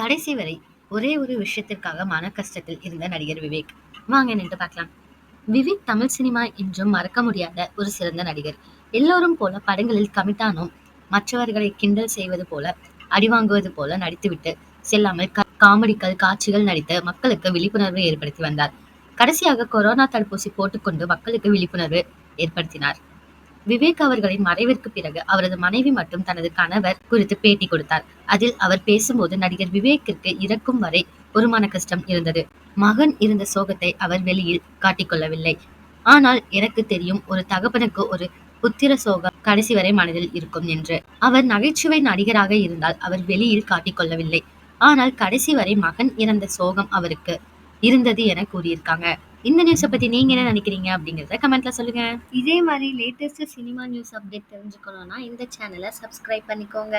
கடைசி வரை ஒரே ஒரு விஷயத்திற்காக மன கஷ்டத்தில் இருந்த நடிகர் விவேக். வாங்க நின்று பார்க்கலாம். விவேக் தமிழ் சினிமா இன்றும் மறக்க முடியாத ஒரு சிறந்த நடிகர். எல்லோரும் போல படங்களில் கமிட்டானும் மற்றவர்களை கிண்டல் செய்வது போல அடிவாங்குவது போல நடித்துவிட்டு செல்லாமல் கா- காமெடிகள் காட்சிகள் நடித்து மக்களுக்கு விழிப்புணர்வு ஏற்படுத்தி வந்தார். கடைசியாக கொரோனா தடுப்பூசி போட்டுக்கொண்டு மக்களுக்கு விழிப்புணர்வு ஏற்படுத்தினார். விவேக் அவர்களின் மறைவிற்கு பிறகு அவரது மனைவி மற்றும் தனது கணவர் குறித்து பேட்டி கொடுத்தார். அதில் அவர் பேசும்போது நடிகர் விவேக்கிற்கு இறக்கும் வரை ஒரு மன கஷ்டம் இருந்தது. மகன் இருந்த சோகத்தை அவர் வெளியில் காட்டிக்கொள்ளவில்லை. ஆனால் எனக்கு தெரியும் ஒரு தகப்பனுக்கு ஒரு புத்திர சோகம் கடைசி வரை மனதில் இருக்கும் என்று. அவர் நகைச்சுவை நடிகராக இருந்தால் அவர் வெளியில் காட்டிக்கொள்ளவில்லை. ஆனால் கடைசி வரை மகன் இறந்த சோகம் அவருக்கு இருந்தது என கூறியிருக்காங்க. இந்த நியூஸை பத்தி நீங்க என்ன நினைக்கிறீங்க அப்படிங்கறத கமெண்ட்ல சொல்லுங்க. இதே மாதிரி லேட்டஸ்ட் சினிமா நியூஸ் அப்டேட் தெரிஞ்சுக்கணும்னா இந்த சேனலை சப்ஸ்கிரைப் பண்ணிக்கோங்க.